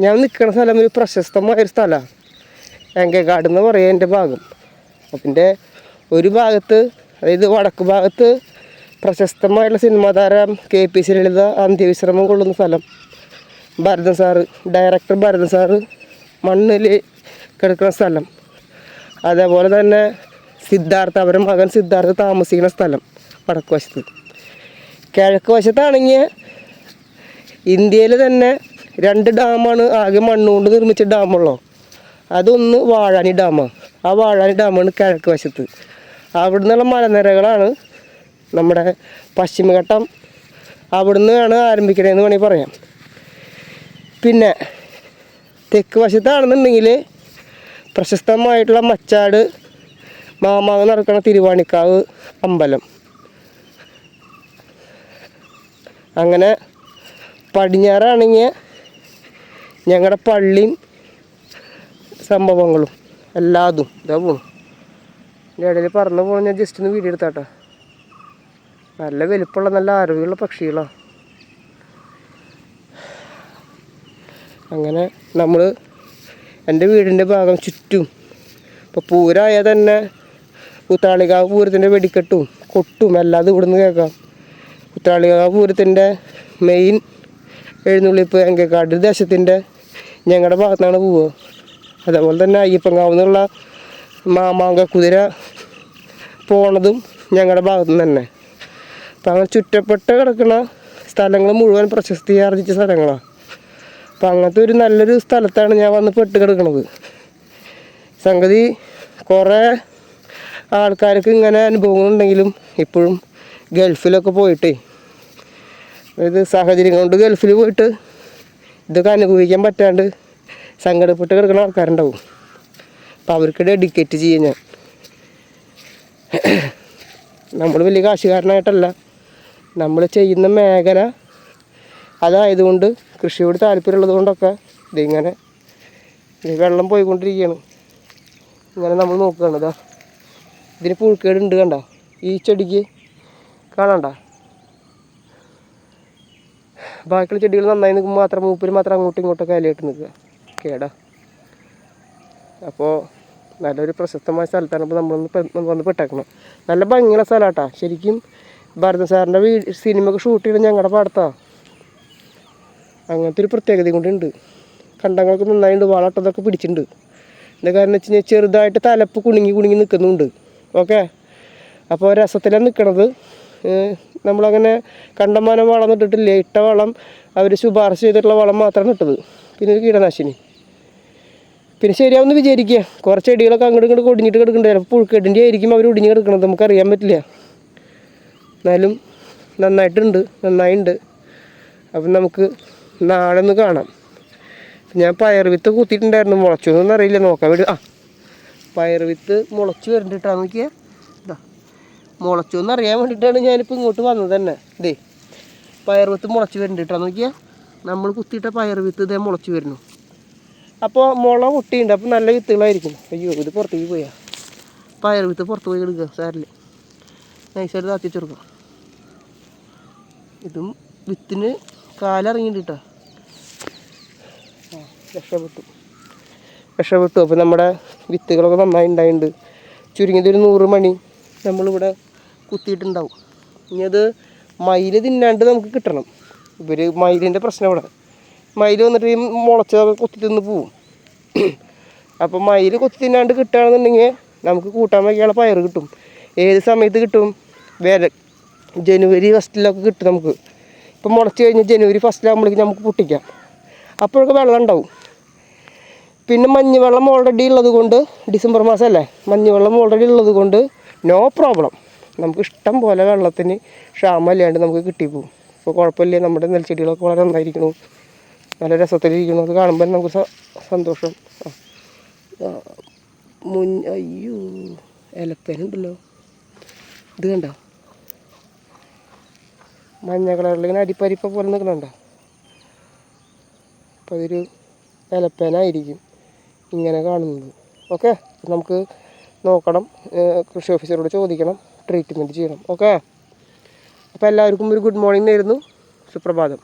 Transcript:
ഞാൻ നിൽക്കുന്ന സ്ഥലം ഒരു പ്രശസ്തമായ ഒരു സ്ഥലമാണ് എങ്കേക്കാട് എന്ന് പറയുക എന്റെ ഭാഗം. അതിന്റെ ഒരു ഭാഗത്ത് അതായത് വടക്ക് ഭാഗത്ത് പ്രശസ്തമായിട്ടുള്ള സിനിമാ താരം കെ പി സി ലളിത അന്ത്യവിശ്രമം കൊള്ളുന്ന സ്ഥലം. Bharathan sir director Bharathan sir മണ്ണിൽ കിടക്കുന്ന സ്ഥലം. അതേപോലെ തന്നെ സിദ്ധാർത്ഥ അവരുടെ മകൻ സിദ്ധാർത്ഥ താമസിക്കുന്ന സ്ഥലം വടക്ക് വശത്ത്. കിഴക്ക് വശത്താണെങ്കിൽ ഇന്ത്യയിൽ തന്നെ രണ്ട് ഡാമാണ് ആകെ മണ്ണുകൊണ്ട് നിർമ്മിച്ച ഡാമുള്ളോ? അതൊന്ന് വാഴാനി ഡാമാണ് ആ വാഴാനി ഡാമാണ് കിഴക്ക് വശത്ത്. അവിടെ നിന്നുള്ള മലനിരകളാണ് നമ്മുടെ പശ്ചിമഘട്ടം അവിടുന്നാണ് ആരംഭിക്കണതെന്ന് വേണമെങ്കിൽ പറയാം. പിന്നെ തെക്ക് വശത്താണെന്നുണ്ടെങ്കിൽ പ്രശസ്തമായിട്ടുള്ള മച്ചാട് മാമാവ് നടക്കുന്ന തിരുവാണിക്കാവ് അമ്പലം. അങ്ങനെ പടിഞ്ഞാറാണെങ്കിൽ ഞങ്ങളുടെ പള്ളിയും സംഭവങ്ങളും എല്ലാതും. ഇതാ പോണു. എന്റെ ഇടയിൽ പറന്ന് പോകണം ഞാൻ ജസ്റ്റ് ഒന്ന് വീഡിയോ എടുത്താട്ടോ. നല്ല വലിപ്പമുള്ള നല്ല ആരോഗ്യമുള്ള പക്ഷികളാണ് അങ്ങനെ നമ്മൾ എന്റെ വീടിന്റെ ഭാഗം ചുറ്റും ഇപ്പോൾ പൂരായ തന്നെ കൂത്താളികാവ് പൂരത്തിന്റെ വെടിക്കെട്ടും കൊട്ടും എല്ലാം ഇവിടുന്ന് കേൾക്കാം. കുത്താളികാവ് പൂരത്തിന്റെ മെയിൻ എഴുന്നള്ളിപ്പ് എങ്കക്കാട് ദേശത്തിന്റെ ഞങ്ങളുടെ ഭാഗത്താണ് പോവുക അതേപോലെ തന്നെ അയ്യപ്പങ്ങാവുന്നുള്ള മാമാങ്ക കുതിര പോണതും ഞങ്ങളുടെ ഭാഗത്തു നിന്ന് തന്നെ. അപ്പം അങ്ങനെ ചുറ്റപ്പെട്ട് കിടക്കുന്ന സ്ഥലങ്ങൾ മുഴുവൻ പ്രശസ്തി ആർജിച്ച സ്ഥലങ്ങളാണ് അപ്പം അങ്ങനത്തെ ഒരു നല്ലൊരു സ്ഥലത്താണ് ഞാൻ വന്ന് പെട്ട് കിടക്കുന്നത് സംഗതി കുറേ ആൾക്കാർക്ക് ഇങ്ങനെ അനുഭവങ്ങളുണ്ടെങ്കിലും ഇപ്പോഴും ഗൾഫിലൊക്കെ പോയിട്ടേ ഇത് സാഹചര്യം കൊണ്ട് ഗൾഫിൽ പോയിട്ട് ഇതൊക്കെ അനുഭവിക്കാൻ പറ്റാണ്ട് സങ്കടപ്പെട്ട് കിടക്കുന്ന ആൾക്കാരുണ്ടാവും. അപ്പോൾ അവർക്ക് ഡെഡിക്കേറ്റ് ചെയ്യും ഞാൻ. നമ്മൾ വലിയ കാശുകാരനായിട്ടല്ല. നമ്മൾ ചെയ്യുന്ന മേഖല അതായതുകൊണ്ട് കൃഷിയോട് താല്പര്യമുള്ളത് കൊണ്ടൊക്കെ ഇതിങ്ങനെ ഇത് വെള്ളം പോയിക്കൊണ്ടിരിക്കുകയാണ് ഇങ്ങനെ നമ്മൾ നോക്കുകയാണ്. ഇതാ ഇതിന് പുഴുക്കേട് ഉണ്ട് കണ്ട. ഈ ചെടിക്ക് കാണണ്ട? ബാക്കിയുള്ള ചെടികൾ നന്നായി നിൽക്കുമ്പോൾ മാത്രം മൂപ്പര് മാത്രം അങ്ങോട്ടും ഇങ്ങോട്ടൊക്കെ അലയിട്ട് നിൽക്കുക. കേടാ. അപ്പോൾ നല്ലൊരു പ്രശസ്തമായ സ്ഥലത്താണ് ഇപ്പോൾ നമ്മളൊന്ന് വന്ന് പെട്ടേക്കണം. നല്ല ഭംഗിയുള്ള സ്ഥലമാട്ടാ ശരിക്കും ഭരതൻ സാറിന്റെ വീ സിനിമയൊക്കെ ഷൂട്ട് ചെയ്യണം ഞങ്ങളുടെ പാടത്താണ് അങ്ങനത്തെ ഒരു പ്രത്യേകത കൊണ്ടുണ്ട് കണ്ടങ്ങളൊക്കെ നന്നായിട്ടുണ്ട് വളട്ടതൊക്കെ പിടിച്ചിട്ടുണ്ട് എന്താ കാരണം വെച്ച് കഴിഞ്ഞാൽ ചെറുതായിട്ട് തലപ്പ് കുണുങ്ങി കുണുങ്ങി നിൽക്കുന്നുണ്ട് ഓക്കെ? അപ്പോൾ രസത്തിലാണ് നിൽക്കണത് നമ്മളങ്ങനെ കണ്ടമാനം വളം ഇട്ടിട്ടില്ല ഇട്ട വളം അവർ ശുപാർശ ചെയ്തിട്ടുള്ള വളം മാത്രമാണ് ഇട്ടത്. പിന്നെ ഒരു കീടനാശിനി. പിന്നെ ശരിയാവുമെന്ന് വിചാരിക്കുക. കുറച്ച് ചെടികളൊക്കെ അങ്ങോട്ട് ഇങ്ങോട്ട് ഒടിഞ്ഞിട്ട് കിടക്കുന്നുണ്ട്. ചിലപ്പോൾ പുഴുക്കെട്ടിന്റെ ആയിരിക്കും അവർ ഒടിഞ്ഞ് നമുക്ക് അറിയാൻ പറ്റില്ല. എന്നാലും നന്നായിട്ടുണ്ട്. നന്നായിട്ടുണ്ട് അപ്പം നമുക്ക് നാളെ ഒന്ന് കാണാം. ഞാൻ പയർ വിത്ത് കുത്തിയിട്ടുണ്ടായിരുന്നു. മുളച്ചു എന്നൊന്നും അറിയില്ല. നോക്കാൻ വേണ്ടി ആ പയർ വിത്ത് മുളച്ച് വരണ്ടിട്ടാ. നോക്കിയേ. ഇതാ മുളച്ചു എന്ന് അറിയാൻ വേണ്ടിയിട്ടാണ് ഞാനിപ്പോൾ ഇങ്ങോട്ട് വന്നത് തന്നെ. ഇതേ പയർ വിത്ത് മുളച്ച് കേട്ടോ നോക്കിയേ നമ്മൾ കുത്തിയിട്ട പയർ വിത്ത് ഇതേ മുളച്ച് വരുന്നു. അപ്പോൾ മുള പൊട്ടിയുണ്ട്. അപ്പോൾ നല്ല വിത്തുകളായിരിക്കും. അയ്യോ ഇത് പുറത്തേക്ക് പോയാ. പയർ വിത്ത് പുറത്ത് പോയി എടുക്കുക സാരിൽ നൈസായിട്ട് താത്തി ചെറുക്കുക ഇതും വിത്തിന് കാലിറങ്ങിയിട്ട് രക്ഷപ്പെട്ടു. രക്ഷപ്പെട്ടു. അപ്പോൾ നമ്മുടെ വിത്തുകളൊക്കെ നന്നായി ഉണ്ടായിട്ടുണ്ട് ചുരുങ്ങിയത് ഒരു നൂറ് മണി. നമ്മളിവിടെ കുത്തിയിട്ടുണ്ടാവും. ഇനി അത് മയിൽ തിന്നാണ്ട് നമുക്ക് കിട്ടണം. ഇവർ മയിലിന്റെ പ്രശ്നം ഇവിടെ. മയിൽ വന്നിട്ട് ഈ മുളച്ച കുത്തി തിന്ന് പോവും. അപ്പോൾ മയിൽ കുത്തി തിന്നാണ്ട് കിട്ടുകയാണെന്നുണ്ടെങ്കിൽ നമുക്ക് കൂട്ടാൻ വയ്ക്കാനുള്ള പയർ കിട്ടും. ഏത് സമയത്ത് കിട്ടും? വേല ജനുവരി ഫസ്റ്റിലൊക്കെ കിട്ടും നമുക്ക്. ഇപ്പം മുളച്ച് കഴിഞ്ഞ് ജനുവരി ഫസ്റ്റിലാകുമ്പോഴേക്കും നമുക്ക് പൊട്ടിക്കാം. അപ്പോഴൊക്കെ വെള്ളം ഉണ്ടാവും. പിന്നെ മഞ്ഞുവെള്ളം ഓൾറെഡി ഉള്ളത് കൊണ്ട് ഡിസംബർ മാസമല്ലേ? മഞ്ഞുവെള്ളം ഓൾറെഡി ഉള്ളത് കൊണ്ട് നോ പ്രോബ്ലം നമുക്ക് ഇഷ്ടം പോലെ വെള്ളത്തിന് ക്ഷാമമില്ലാണ്ട് നമുക്ക് കിട്ടിപ്പോവും അപ്പോൾ കുഴപ്പമില്ല നമ്മുടെ നെൽച്ചെടികളൊക്കെ വളരെ നന്നായിരിക്കണു നല്ല രസത്തിലിരിക്കുന്നു അത് കാണുമ്പോൾ നമുക്ക് സന്തോഷം. മുൻ അയ്യോ ഇലത്തേനുണ്ടല്ലോ ഇത് കണ്ടോ? മഞ്ഞ കളറിൽ ഇങ്ങനെ അരിപ്പരിപ്പ പോലെ നിൽക്കണുണ്ടോ അപ്പോൾ അതൊരു ഇലപ്പേനായിരിക്കും ഇങ്ങനെ കാണുന്നത്. ഓക്കെ നമുക്ക് നോക്കണം. കൃഷി ഓഫീസറോട് ചോദിക്കണം. ട്രീറ്റ്മെന്റ് ചെയ്യണം. ഓക്കെ അപ്പോൾ എല്ലാവർക്കും ഒരു ഗുഡ് മോർണിംഗ് ആയിരുന്നു സുപ്രഭാതം.